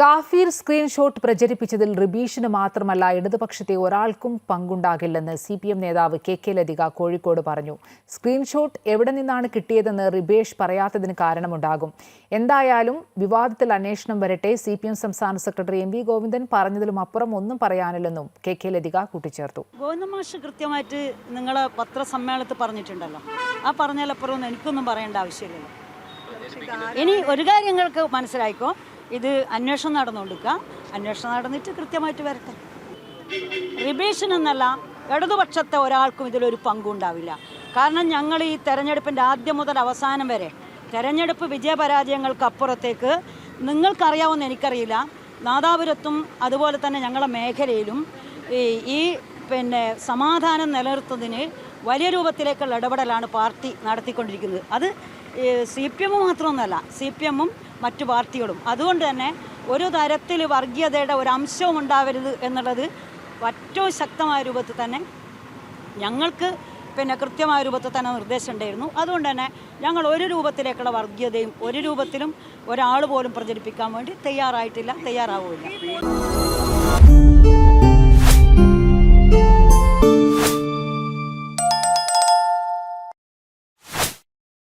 കാഫീർ screenshot പ്രചരിപ്പിച്ചതിൽ റിബീഷിന് മാത്രമല്ല ഇടതുപക്ഷത്തെ ഒരാൾക്കും പങ്കുണ്ടാകില്ലെന്ന് സി പി എം നേതാവ് കെ കെ ലതിക കോഴിക്കോട് പറഞ്ഞു. സ്ക്രീൻഷോട്ട് എവിടെ നിന്നാണ് കിട്ടിയതെന്ന് റിബേഷ് പറയാത്തതിന് കാരണമുണ്ടാകും. എന്തായാലും വിവാദത്തിൽ അന്വേഷണം വരട്ടെ സി പി എം സംസ്ഥാന സെക്രട്ടറി എം വി ഗോവിന്ദൻ പറഞ്ഞതിലും അപ്പുറം ഒന്നും പറയാനില്ലെന്നും കെ കെ ലതിക കൂട്ടിച്ചേർത്തു. കൃത്യമായിട്ട് നിങ്ങൾ പത്രസമ്മേളനത്തിൽ പറഞ്ഞിട്ടുണ്ടല്ലോ. ആ പറഞ്ഞാലപ്പുറം എനിക്കൊന്നും പറയേണ്ട ആവശ്യമില്ലല്ലോ. ഇനി ഒരു കാര്യങ്ങൾക്ക് മനസ്സിലായിക്കോ ഇത് അന്വേഷണം നടന്നുകൊടുക്കുക അന്വേഷണം നടന്നിട്ട് കൃത്യമായിട്ട് വരട്ടെ. റിബേഷൻ എന്നല്ല ഇടതുപക്ഷത്തെ ഒരാൾക്കും ഇതിലൊരു പങ്കുണ്ടാവില്ല കാരണം ഞങ്ങൾ ഈ തെരഞ്ഞെടുപ്പിന്റെ ആദ്യം മുതൽ അവസാനം വരെ തെരഞ്ഞെടുപ്പ് വിജയപരാജയങ്ങൾക്ക് അപ്പുറത്തേക്ക് നിങ്ങൾക്കറിയാവുന്ന എനിക്കറിയില്ല. നാദാപുരത്തും അതുപോലെ തന്നെ ഞങ്ങളുടെ മേഖലയിലും ഈ പിന്നെ സമാധാനം നിലനിർത്തുന്നതിന് വലിയ രൂപത്തിലേക്കുള്ള ഇടപെടലാണ് പാർട്ടി നടത്തിക്കൊണ്ടിരിക്കുന്നത്. അത് സി പി എം മാത്രമൊന്നുമല്ല സി പി എമ്മും മറ്റു പാർട്ടികളും. അതുകൊണ്ട് തന്നെ ഒരു തരത്തിൽ വർഗീയതയുടെ ഒരു അംശവും ഉണ്ടാവരുത് എന്നുള്ളത് ഏറ്റവും ശക്തമായ രൂപത്തിൽ തന്നെ ഞങ്ങൾക്ക് പിന്നെ കൃത്യമായ രൂപത്തിൽ തന്നെ നിർദ്ദേശം ഉണ്ടായിരുന്നു. അതുകൊണ്ട് തന്നെ ഞങ്ങൾ ഒരു രൂപത്തിലേക്കുള്ള വർഗീയതയും ഒരു രൂപത്തിലും ഒരാൾ പോലും പ്രചരിപ്പിക്കാൻ വേണ്ടി തയ്യാറായിട്ടില്ല തയ്യാറാവില്ല